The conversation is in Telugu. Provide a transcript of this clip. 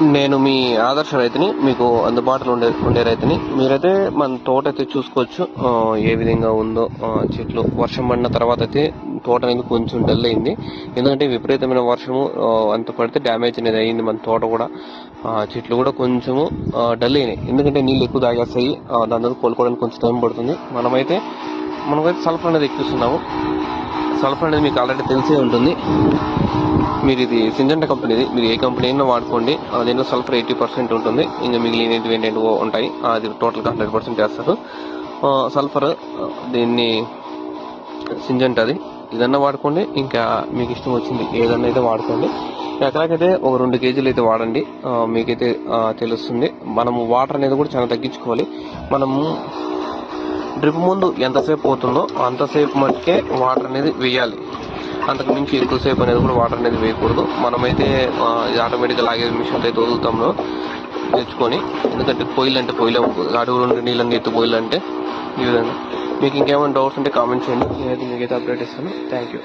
నేను మీ ఆదర్శ రైతుని మీకు అందుబాటులో ఉండే ఉండే రైతుని. మీరైతే మన తోట అయితే చూసుకోవచ్చు ఏ విధంగా ఉందో చెట్లు. వర్షం పడిన తర్వాత అయితే తోట అనేది కొంచెం డల్ అయింది. ఎందుకంటే విపరీతమైన వర్షము అంత పడితే డ్యామేజ్ అనేది అయింది మన తోట కూడా. చెట్లు కూడా కొంచెము డల్ అయినాయి. ఎందుకంటే నీళ్ళు ఎక్కువ తాగేస్తాయి. దాని కోలుకోవడానికి కొంచెం టైం పడుతుంది. మనమైతే మనమైతే సల్ఫర్ అనేది ఎక్కిస్తున్నాము సల్ఫర్ అనేది మీకు ఆల్రెడీ తెలిసే ఉంటుంది. మీరు ఇది సింజంట కంపెనీది మీరు ఏ కంపెనీ అయినా వాడుకోండి. దీంట్లో సల్ఫర్ ఎయిటీ పర్సెంట్ ఉంటుంది. ఇంకా మిగిలినవి ఏంటంటే ఉంటాయి. అది టోటల్గా హండ్రెడ్ పర్సెంట్ వేస్తారు. సల్ఫర్ దీన్ని సింజంట్ అది ఇదన్నా వాడుకోండి. ఇంకా మీకు ఇష్టం వచ్చింది ఏదన్నా అయితే వాడుకోండి. ఎకరాకైతే ఒక రెండు కేజీలు అయితే వాడండి. మీకైతే తెలుస్తుంది. మనము వాటర్ అనేది కూడా చాలా తగ్గించుకోవాలి. మనము డ్రిప్ ముందు ఎంతసేపు పోతుందో అంతసేపు మట్టుకే వాటర్ అనేది వేయాలి. అంతకు మించి ఎక్కువసేపు అనేది కూడా వాటర్ అనేది వేయకూడదు. మనమైతే ఆటోమేటిక్గా లాగే మిషన్ అయితే వదులుతాము. తెచ్చుకొని ఎందుకంటే పొయ్యిలు అంటే పొయ్యిలు అడుగులు ఉండే నీళ్ళని ఎత్తు పొయ్యిలు అంటే ఈ విధంగా. మీకు ఇంకేమైనా డౌట్స్ ఉంటే కామెంట్ చేయండి. నేనైతే మీకైతే అప్డేట్ ఇస్తాను. Thank you.